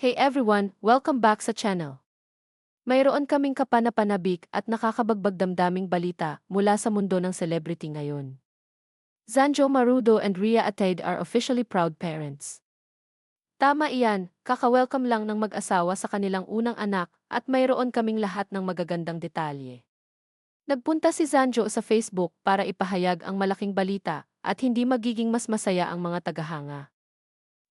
Hey everyone, welcome back sa channel. Mayroon kaming kapanapanabik at nakakabagbag damdaming balita mula sa mundo ng celebrity ngayon. Zanjo Marudo and Ria Ataide are officially proud parents. Tama iyan, kaka-welcome lang ng mag-asawa sa kanilang unang anak at mayroon kaming lahat ng magagandang detalye. Nagpunta si Zanjo sa Facebook para ipahayag ang malaking balita at hindi magiging mas masaya ang mga tagahanga.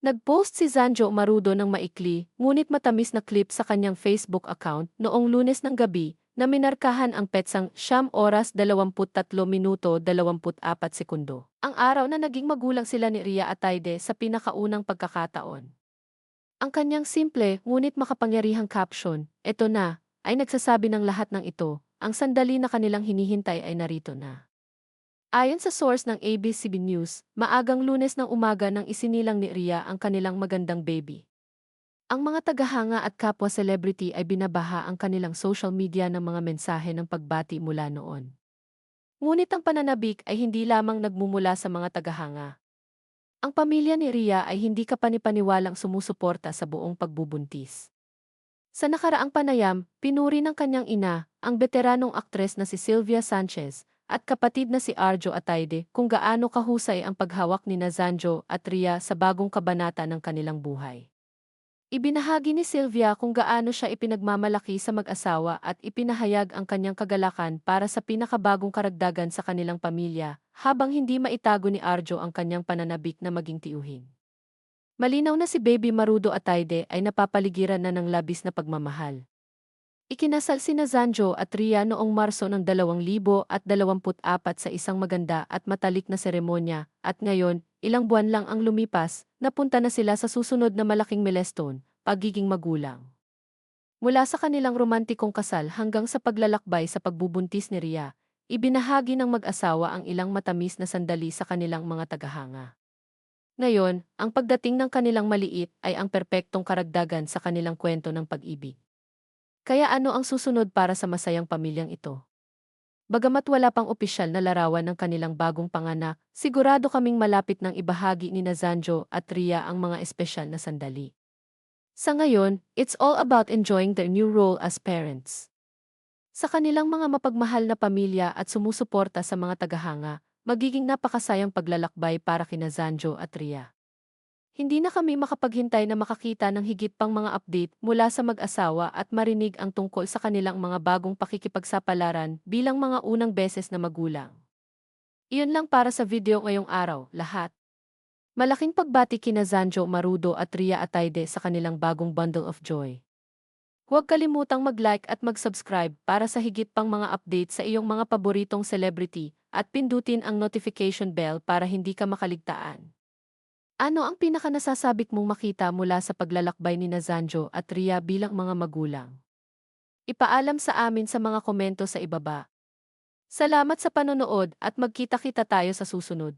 Nag-post si Zanjo Marudo ng maikli, ngunit matamis na clip sa kanyang Facebook account noong lunes ng gabi na minarkahan ang petsang siyam oras 23 minuto 24 sekundo. Ang araw na naging magulang sila ni Ria Ataide sa pinakaunang pagkakataon. Ang kanyang simple ngunit makapangyarihang caption, eto na, ay nagsasabi ng lahat ng ito, ang sandali na kanilang hinihintay ay narito na. Ayon sa source ng ABCB News, maagang lunes ng umaga nang isinilang ni Ria ang kanilang magandang baby. Ang mga tagahanga at kapwa celebrity ay binabaha ang kanilang social media ng mga mensahe ng pagbati mula noon. Ngunit ang pananabik ay hindi lamang nagmumula sa mga tagahanga. Ang pamilya ni Ria ay hindi kapanipaniwalang sumusuporta sa buong pagbubuntis. Sa nakaraang panayam, pinuri ng kanyang ina, ang veteranong aktres na si Sylvia Sanchez, at kapatid na si Arjo Ataide kung gaano kahusay ang paghawak ni Nazanjo at Ria sa bagong kabanata ng kanilang buhay. Ibinahagi ni Sylvia kung gaano siya ipinagmamalaki sa mag-asawa at ipinahayag ang kanyang kagalakan para sa pinakabagong karagdagan sa kanilang pamilya, habang hindi maitago ni Arjo ang kanyang pananabik na maging tiuhin. Malinaw na si Baby Marudo Ataide ay napapaligiran na ng labis na pagmamahal. Ikinasal si Nazanjo at Ria noong Marso ng 2024 sa isang maganda at matalik na seremonya, at ngayon, ilang buwan lang ang lumipas, napunta na sila sa susunod na malaking milestone, pagiging magulang. Mula sa kanilang romantikong kasal hanggang sa paglalakbay sa pagbubuntis ni Ria, ibinahagi ng mag-asawa ang ilang matamis na sandali sa kanilang mga tagahanga. Ngayon, ang pagdating ng kanilang maliit ay ang perpektong karagdagan sa kanilang kwento ng pag-ibig. Kaya ano ang susunod para sa masayang pamilyang ito? Bagamat wala pang opisyal na larawan ng kanilang bagong panganak, sigurado kaming malapit ng ibahagi ni Nazanjo at Ria ang mga espesyal na sandali. Sa ngayon, it's all about enjoying their new role as parents. Sa kanilang mga mapagmahal na pamilya at sumusuporta sa mga tagahanga, magiging napakasayang paglalakbay para kina Zanjo at Ria. Hindi na kami makapaghintay na makakita ng higit pang mga update mula sa mag-asawa at marinig ang tungkol sa kanilang mga bagong pakikipagsapalaran bilang mga unang beses na magulang. Iyon lang para sa video ngayong araw, lahat. Malaking pagbati kina Zanjo Marudo at Ria Ataide sa kanilang bagong bundle of joy. Huwag kalimutang mag-like at mag-subscribe para sa higit pang mga update sa iyong mga paboritong celebrity at pindutin ang notification bell para hindi ka makaligtaan. Ano ang pinakanasasabik mong makita mula sa paglalakbay ni Nazanjo at Ria bilang mga magulang? Ipaalam sa amin sa mga komento sa ibaba. Salamat sa panonood at magkita-kita tayo sa susunod.